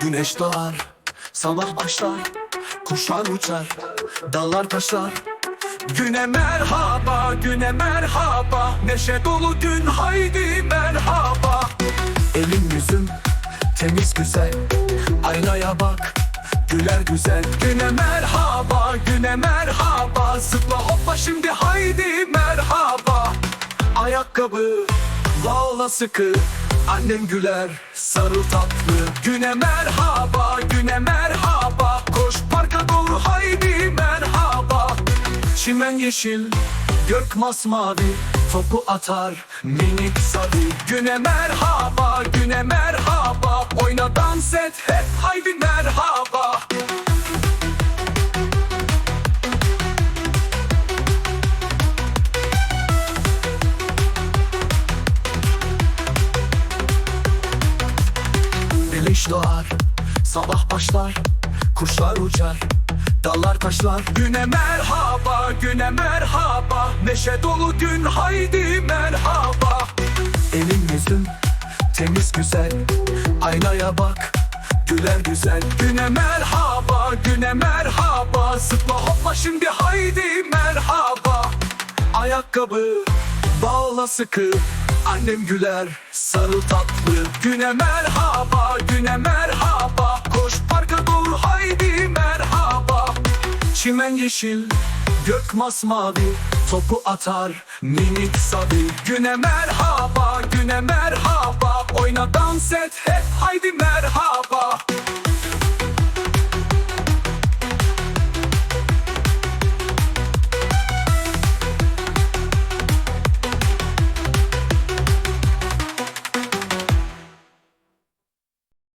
Güneş doğar, sabah başlar Kuşlar uçar, dallar taşlar. Güne merhaba, güne merhaba Neşe dolu gün haydi merhaba. Elim yüzüm temiz güzel Aynaya bak güler güzel. Güne merhaba, güne merhaba Zıpla hoppa şimdi haydi merhaba. Ayakkabı bağla sıkı Annem güler sarıl tatlı. Güne merhaba, güne merhaba. Koş parka doğru haydi merhaba. Çimen yeşil, gök masmavi. Topu atar minik sabi Güne merhaba, güne merhaba. Oyna dans et hep haydi merhaba Güneş doğar, sabah başlar Kuşlar uçar, dallar taşlar. Güne merhaba, güne merhaba Neşe dolu gün haydi merhaba. Elim yüzüm temiz güzel Aynaya bak güler güzel. Güne merhaba, güne merhaba Zıpla hopla şimdi haydi merhaba. Ayakkabı bağla sıkı Annem güler sarıl tatlı. Güne merhaba güne merhaba. Koş parka doğru haydi merhaba. Çimen yeşil gök masmavi. Topu atar minik sabi. Güne merhaba güne merhaba. Oyna dans et hep haydi merhaba